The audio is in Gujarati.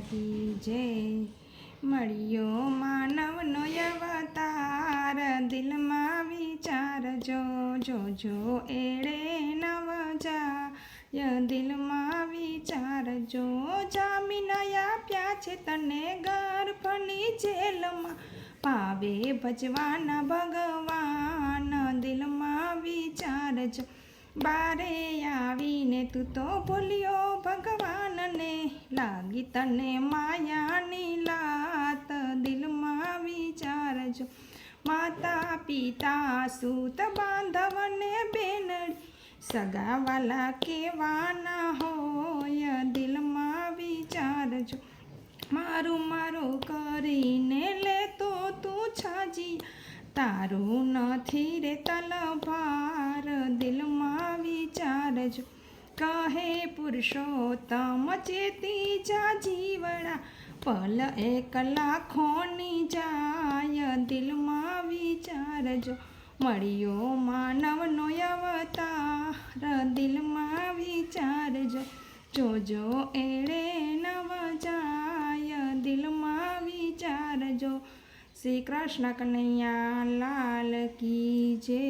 કી જય મળ્યો માનવનો અવતાર, દિલમાં વિચારજો જોજો એળે નવ જાય દિલમાં વિચારજો જામીન આપ્યા છે તને ગર્ભની જેલમાં. પાવે ભજવાના ભગવાન, દિલમાં વિચારજો બારે આવીને તું તો ભગવાનને લાગી તને માયાની લાત દિલમાં વિચારજો. માતા પિતા સૂત બાંધવને બેનડી સગાવાલા કેવાના હોય દિલમાં વિચારજો. મારું મારું કરીને લેતો તું છાજી, તારું નથી રે તલભાર દિલમાં વિચારજો. કહે પુરુષોત્તમ ચેતી જા જીવડા પલ એક લાખોની જાય દિલમાં વિચારજો મળ્યો માનવનો અવતાર દિલમાં વિચારજો જોજો એળે નવ જાય દિલમાં વિચારજો શ્રી કૃષ્ણ કનૈયા લાલ કી જય